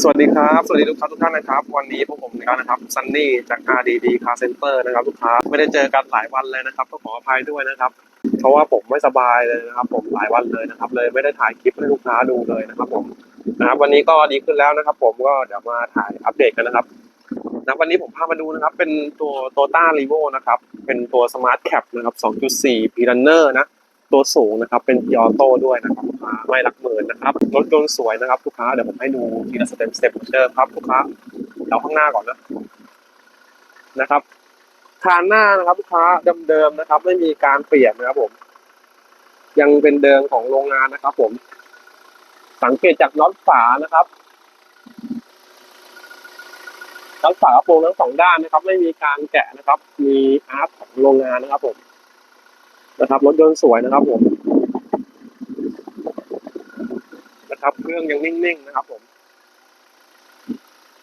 สวัสดีครับ สวัสดีลูกค้าทุกท่านนะครับ วันนี้พวกผมนะครับซันนี่จาก RDD Car Center นะครับลูกค้าไม่ได้เจอกันหลายวันเลยนะครับต้องขออภัยด้วยนะครับ เพราะว่าผมไม่สบายเลยนะครับ ผมหลายวันเลยนะครับ เลยไม่ได้ถ่ายคลิปให้ลูกค้าดูเลยนะครับ ผมนะครับวันนี้ก็ดีขึ้นแล้วนะครับ ผมก็เดี๋ยวมาถ่ายอัปเดตกันนะครับนะวันนี้ผมพามาดูนะครับ เป็นตัวโตต้ารีโวนะครับ เป็นตัวสมาร์ทแคปนะครับ 2.4 p r u n n e r นะ ตัวสูงนะครับ เป็นยอโต้ด้วยนะครับลูกค้าไม่หลักหมื่นนะครับรถยนต์สวยนะครับลูกค้าเดี๋ยวผมให้ดูทีละสเต็ปสเต็ปเหมือนเดิมครับลูกค้าเราข้างหน้าก่อนนะนะครับคานหน้านะครับลูกค้าเดิมๆนะครับ ไม่มีการเปลี่ยนนะครับผม ยังเป็นเดิมของโรงงานนะครับ ผม สังเกตจากน็อตฝานะครับน็อตฝากระโปรงทั้งสองด้านนะครับ ไม่มีการแกะนะครับ มีอาร์ตของโรงงานนะครับผม นะครับ รถยนต์สวยนะครับผมนะครับเครื่องยังนิ่งๆนะครับ ผม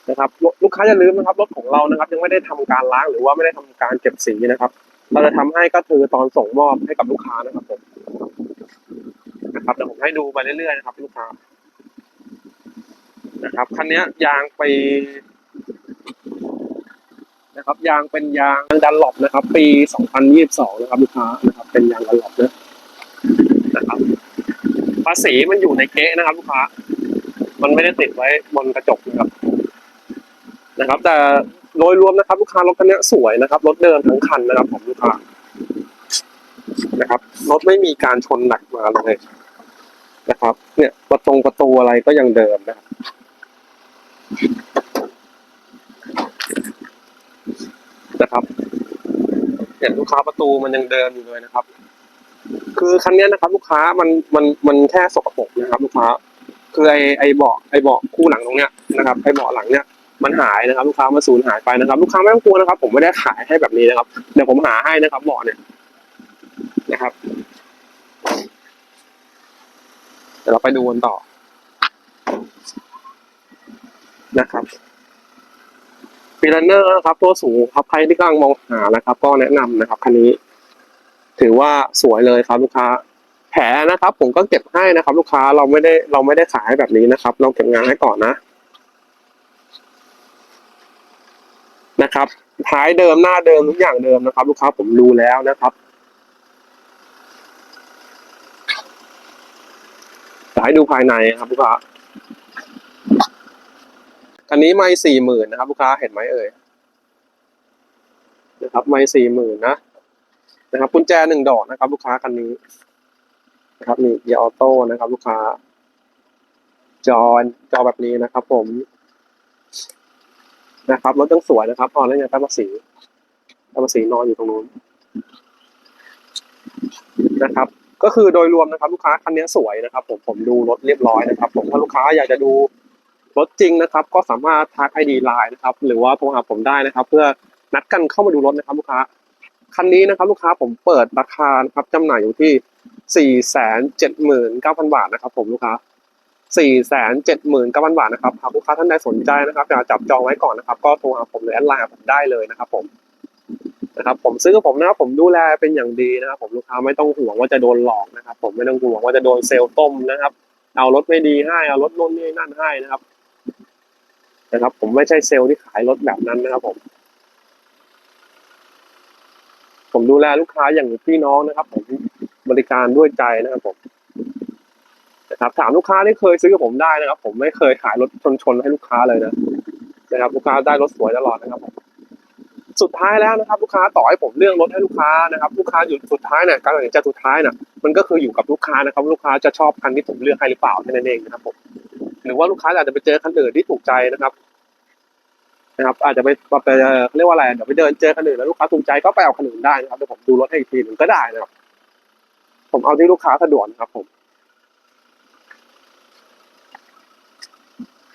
นะครับลูกค้าอย่าลืมนะครับรถของเรานะครับ ยังไม่ได้ทำการล้างหรือว่าไม่ได้ทำการเก็บสีนะครับ เราจะทำให้ก็คือตอนส่งมอบให้กับลูกค้านะครับผมนะครับเดี๋ยวผมให้ดูไปเรื่อยๆนะครับ ลูกค้านะครับคันนี้ยยางไป นะครับ ยางเป็นยางดันหลบนะครับ ปี 2022 นะครับลูกค้านะครับ เป็นยางดันหลบนะนะครับ ภาษีมันอยู่ในเก๊ะนะครับลูกค้า มันไม่ได้ติดไว้บนกระจกนะครับ นะครับ แต่โดยรวมนะครับ ลูกค้ารถคันนี้สวยนะครับ รถเดิมทั้งคันนะครับของลูกค้า นะครับ รถไม่มีการชนหนักมาเลยนะครับ เนี่ยประตงประตูอะไรก็ยังเดิมนะครับ นะครับเนี่ยลูกค้าประตูมันยังเดินอยู่เลยนะครับ คือคันนี้นะครับ ลูกค้ามันมันมันแค่สกปรกนะครับ ลูกค้า คือไอไอเบาะไอเบาะคู่หลังตรงเนี้ยนะครับไอเบาะหลังเนี้ยมันหายนะครับ ลูกค้ามันสูญหายไปนะครับ ลูกค้าไม่ต้องกลัวนะครับ ผมไม่ได้ขายให้แบบนี้นะครับเดี๋ยวผมหาให้นะครับเบาะเนี่ยนะครับเดี๋ยวเราไปดูกันต่อนะครับ ปีลันเนอร์นะครับตัวสูงครับใครที่กำลังมองหานะครับ ก็แนะนำนะครับคันนี้ ถือว่าสวยเลยครับลูกค้า แผลนะครับ ผมก็เก็บให้นะครับ ลูกค้าเราไม่ได้เราไม่ได้ขายแบบนี้นะครับ เราเก็บงานให้ก่อนนะนะครับท้ายเดิมหน้าเดิมทุกอย่างเดิมนะครับ ลูกค้าผมดูแล้วนะครับจะให้ดูภายในครับลูกค้า คันนี้ไม่สี่หมื่นนะครับ ลูกค้าเห็นไหมเอ่ยนะครับไม่สี่หมื่นนะนะครับกุญแจหนึ่งดอกนะครับ ลูกค้าคันนี้นะครับนี่เกียร์ออโต้นะครับ ลูกค้า จอจอแบบนี้นะครับ ผม นะครับรถต้องสวยนะครับพอนแล้วยังแป้นภาษีแป้นภาษีนอนอยู่ตรงนู้นนะครับ ก็คือโดยรวมนะครับ ลูกค้าคันนี้สวยนะครับ ผมผมดูรถเรียบร้อยนะครับ ผมถ้าลูกค้าอยากจะดู รถจริงนะครับ ก็สามารถทักไอดีไลน์นะครับ หรือว่าโทรหาผมได้นะครับ เพื่อนัดกันเข้ามาดูรถนะครับลูกค้าคันนี้นะครับลูกค้าผมเปิดราคานะครับจำหน่ายอยู่ที่สี่แสนเจ็ดหมื่นเก้าพันบาทนะครับ ผมลูกค้าสี่แสนเจ็ดหมื่นเก้าพันบาทนะครับหากลูกค้าท่านใดสนใจนะครับอยากจับจองไว้ก่อนนะครับ ก็โทรหาผมหรือแอดไลน์ผมได้เลยนะครับ ผมนะครับ ผมซื้อกับผมนะครับผมดูแลเป็นอย่างดีนะครับ ผมลูกค้าไม่ต้องห่วงว่าจะโดนหลอกนะครับ ผมไม่ต้องห่วงว่าจะโดนเซลล์ต้มนะครับ เอารถไม่ดีให้เอารถโน่นนี่นั่นให้นะครับ นะครับ ผมไม่ใช่เซลล์ที่ขายรถแบบนั้นนะครับผม ผมดูแลลูกค้าอย่างพี่น้องนะครับ ผมบริการด้วยใจนะครับผมนะครับถามลูกค้าที่เคยซื้อกับผมได้นะครับ ผมไม่เคยขายรถชนชนๆให้ลูกค้าเลยนะนะครับ ลูกค้าได้รถสวยตลอดนะครับผมสุดท้ายแล้วนะครับ ลูกค้าต่อให้ผมเลือกรถให้ลูกค้านะครับ ลูกค้าอยู่สุดท้ายเนี่ยการตัดสินใจสุดท้ายเนี่ยมันก็คืออยู่กับลูกค้านะครับ ลูกค้าจะชอบคันที่ผมเลือกให้หรือเปล่าแค่นั้นเองนะครับผม หรือว่าลูกค้าอาจจะไปเจอคันอื่นที่ถูกใจนะครับ นะครับ อาจจะไปไปเรียกว่าอะไรเดี๋ยวไปเดินเจอคันอื่นแล้วลูกค้าถูกใจก็ไปเอาคันอื่นได้นะครับเดี๋ยวผมดูรถให้อีกทีหนึ่งก็ได้นะครับ ผมเอาที่ลูกค้าสะดวกนะครับผม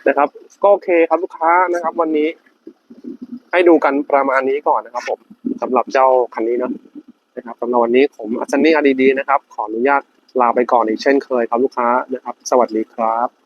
นะครับ ก็โอเคครับลูกค้านะครับ วันนี้ให้ดูกันประมาณนี้ก่อนนะครับ ผมสำหรับเจ้าคันนี้เนาะนะครับสำหรับวันนี้ผมอัศนีอาดีดีนะครับ ขออนุญาตลาไปก่อนอีกเช่นเคยครับลูกค้านะครับ สวัสดีครับ